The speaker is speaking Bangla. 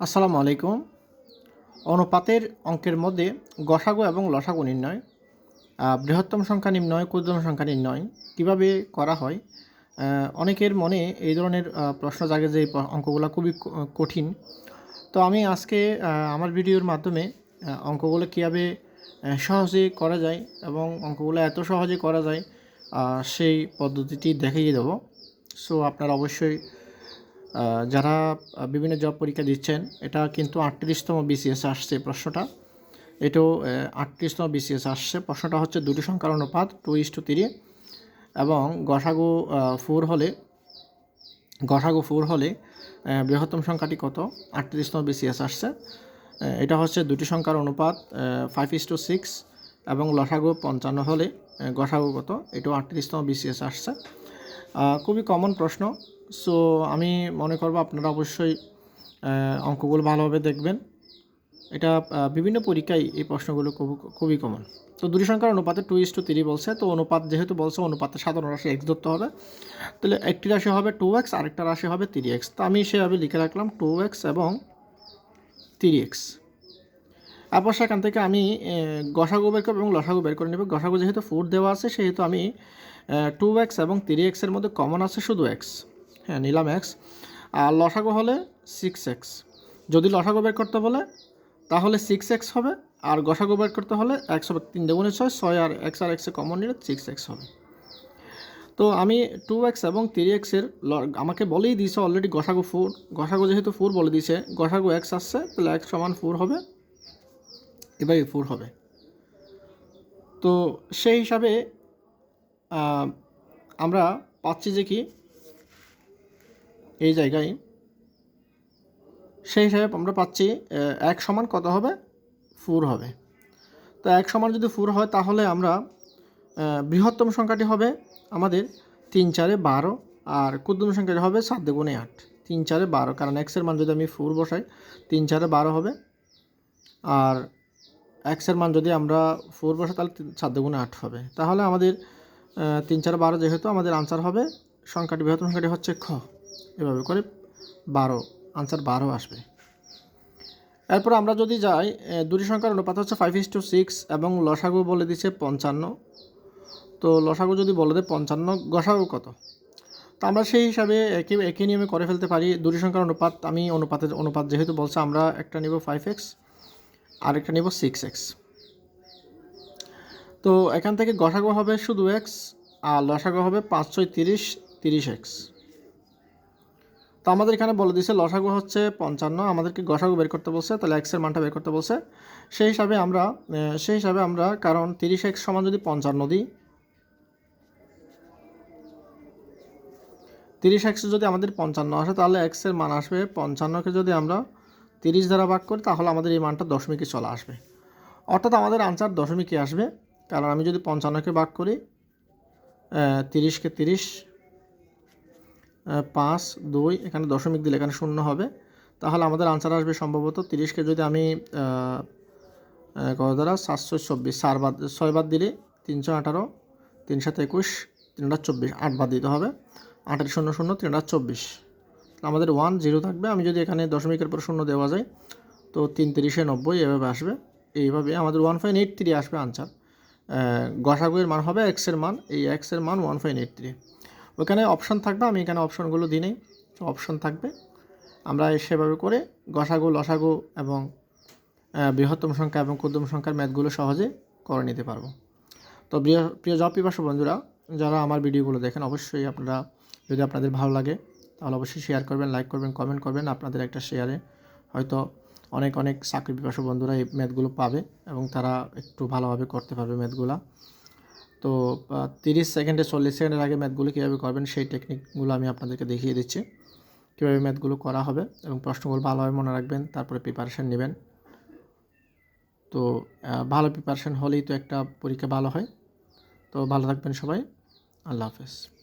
আসসালামু আলাইকুম। অনুপাতের অঙ্কের মধ্যে গসাগু এবং লসাগু নির্ণয় বৃহত্তম সংখ্যা নির্ণয়, ক্ষুদ্রতম সংখ্যা নির্ণয় কীভাবে করা হয়? অনেকের মনে এই ধরনের প্রশ্ন জাগে যে অঙ্কগুলো খুবই কঠিন। তো আমি আজকে আমার ভিডিওর মাধ্যমে অঙ্কগুলো কীভাবে সহজে করা যায় এবং অঙ্কগুলো এত সহজে করা যায় সেই পদ্ধতিটি দেখিয়ে দেবো। সো আপনারা অবশ্যই যারা বিভিন্ন জব পরীক্ষা দিচ্ছেন, এটা কিন্তু আটত্রিশতম বিসিএস আসছে প্রশ্নটা। এটাও আটত্রিশতম বিসিএস আসছে। প্রশ্নটা হচ্ছে দুটি সংখ্যার অনুপাত টু ইস টু থ্রি এবং গসাগু ফোর হলে, গসাগু ফোর হলে বৃহত্তম সংখ্যাটি কত? আটত্রিশতম বিসিএস আসছে। এটা হচ্ছে দুটি সংখ্যার অনুপাত ফাইভ ইস টু সিক্স এবং লসাগু পঞ্চান্ন হলে গসাগু কত? এটাও আটত্রিশতম বিসিএস আসছে। খুবই কমন প্রশ্ন। সো আমি মনে করব আপনারা অবশ্যই অঙ্কগুলো ভালোভাবে দেখবেন। এটা বিভিন্ন পরীক্ষায় এই প্রশ্নগুলো খুব- খুবই কমন তো দুটি সংখ্যার অনুপাতে টু ইস টু থ্রি বলছে। তো অনুপাত যেহেতু বলছে অনুপাতে সাধারণ রাশি এক্স ধরতে হবে। তাহলে একটি রাশি হবে টু এক্স আরেকটা রাশি হবে থ্রি এক্স তো আমি সেভাবে লিখে রাখলাম টু এক্স এবং থ্রি এক্স তারপর সেখান থেকে আমি গসাগু বের করব এবং লসাগু বের করে নেব। গসাগু যেহেতু ফুড দেওয়া আছে, সেহেতু আমি টু এক্স এবং থ্রি এক্সের মধ্যে কমন আছে শুধু এক্স হ্যাঁ নিলাম এক্স আর লসাগু হলে সিক্স এক্স যদি লসাগু বের করতে বলে, তাহলে সিক্স এক্স হবে। আর গসাগু বের করতে হলে এক্স হবে তিন দেগুণে ছয় ছয় আর এক্স আর এক্সে কমন নিলে সিক্স এক্স হবে। তো আমি টু এক্স এবং থ্রি এক্সের ল, আমাকে বলেই দিয়েছে অলরেডি গসাগু ফোর গসাগু যেহেতু ফোর বলে দিয়েছে, গসাগু এক্স আসছে, তাহলে এক্স সমান ফোর হবে। এবার ফোর হবে। তো সেই হিসাবে আমরা পাচ্ছি যে কি এই জায়গায় সেই হিসাবে আমরা পাচ্ছি এক সমান কত হবে? ফোর হবে। তো এক সমান যদি ফোর হয়, তাহলে আমরা বৃহত্তম সংখ্যাটি হবে আমাদের তিন চারে বারো, আর ক্ষুদ্রতম সংখ্যাটি হবে সাত দুগুণে আট। তিন চারে বারো, কারণ এক্সের মান যদি আমি ফোর বসাই, তিন চারে বারো হবে। আর এক্সের মান যদি আমরা ফোর বসাই, তাহলে সাত দুগুণে আট হবে। তাহলে আমাদের তিন চারে বারো যেহেতু আমাদের আনসার হবে, সংখ্যাটি, বৃহত্তম সংখ্যাটি হচ্ছে খ। এভাবে করে বারো আনসার বারো আসবে। এরপর আমরা যদি যাই দুটি সংখ্যার অনুপাত হচ্ছে ফাইভ ইস টু সিক্স এবং লসাগু বলে দিচ্ছে পঞ্চান্ন। তো লসাগু যদি বলে দেয় পঞ্চান্ন, গসাগু কত? তো আমরা সেই হিসাবে একই একই নিয়মে করে ফেলতে পারি। দুটি সংখ্যার অনুপাত, আমি অনুপাতের অনুপাত যেহেতু বলছে, আমরা একটা নিব ফাইভ এক্স আর একটা নিব সিক্স এক্স তো এখান থেকে গসাগু হবে শুধু এক্স আর লসাগু হবে পাঁচশো তিরিশ তিরিশ এক্স তো আমাদের এখানে বলে দিয়েছে লসাগু হচ্ছে পঞ্চান্ন, আমাদেরকে গসাগু বের করতে বলছে, তাহলে এক্সের মানটা বের করতে বলছে। সেই হিসাবে আমরা সেই হিসাবে আমরা কারণ তিরিশ এক্স সমান যদি পঞ্চান্ন দিই, তিরিশ এক্স যদি আমাদের পঞ্চান্ন আসে, তাহলে এক্সের মান আসবে পঞ্চান্নকে যদি আমরা তিরিশ দ্বারা ভাগ করি, তাহলে আমাদের এই মানটা দশমিকে চলে আসবে। অর্থাৎ আমাদের আনসার দশমিকে আসবে। কারণ আমি যদি পঞ্চান্নকে ভাগ করি তিরিশকে তিরিশ পাঁচ, দুই, এখানে দশমিক দিলে এখানে শূন্য হবে। তাহলে আমাদের আনসার আসবে সম্ভবত তিরিশকে যদি আমি কত দ্বারা? সাতশো চব্বিশ। চার বাদ, ছয় বাদ দিলে তিনশো আঠারো, তিন সাত একুশ, তিন হাজার চব্বিশ। আট বাদ দিতে হবে। আটের শূন্য শূন্য, তিন হাজার চব্বিশ। আমাদের ওয়ান জিরো থাকবে। আমি যদি এখানে দশমিকের পর শূন্য দেওয়া যায়, তো তিন তিরিশে নব্বই এভাবে আসবে। এইভাবে আমাদের ওয়ান পয়েন্ট এইট থ্রি আসবে আনসার গসাগুয়ের মান হবে এক্সের মান। এই এক্সের মান ওয়ান পয়েন্ট এইট থ্রি ওখানে অপশন থাকবে, আমি এখানে অপশনগুলো দিই নেই অপশন থাকবে। আমরা সেভাবে করে গসাগু, লসাগু এবং বৃহত্তম সংখ্যা এবং ক্ষুদ্রতম সংখ্যার ম্যাথগুলো সহজে করে নিতে পারব। তো প্রিয় প্রিয় জব পিপাসু বন্ধুরা, যারা আমার ভিডিওগুলো দেখেন, অবশ্যই আপনারা, যদি আপনাদের ভালো লাগে, তাহলে অবশ্যই শেয়ার করবেন লাইক করবেন কমেন্ট করবেন, আপনাদের একটা শেয়ারে হয়তো অনেক অনেক চাকরি পিপাসু বন্ধুরা এই ম্যাথগুলো পাবে এবং তারা একটু ভালোভাবে করতে পারবে ম্যাথগুলা। তো তিরিশ সেকেন্ডে, চল্লিশ সেকেন্ডের আগে ম্যাথগুলো কীভাবে করবেন সেই টেকনিকগুলো আমি আপনাদেরকে দেখিয়ে দিচ্ছি। কীভাবে ম্যাথগুলো করা হবে এবং প্রশ্নগুলো ভালোভাবে মনে রাখবেন, তারপরে প্রিপারেশান নেবেন। তো ভালো প্রিপারেশান হলেই তো একটা পরীক্ষা ভালো হয়। তো, ভালো থাকবেন সবাই। আল্লাহ হাফেজ।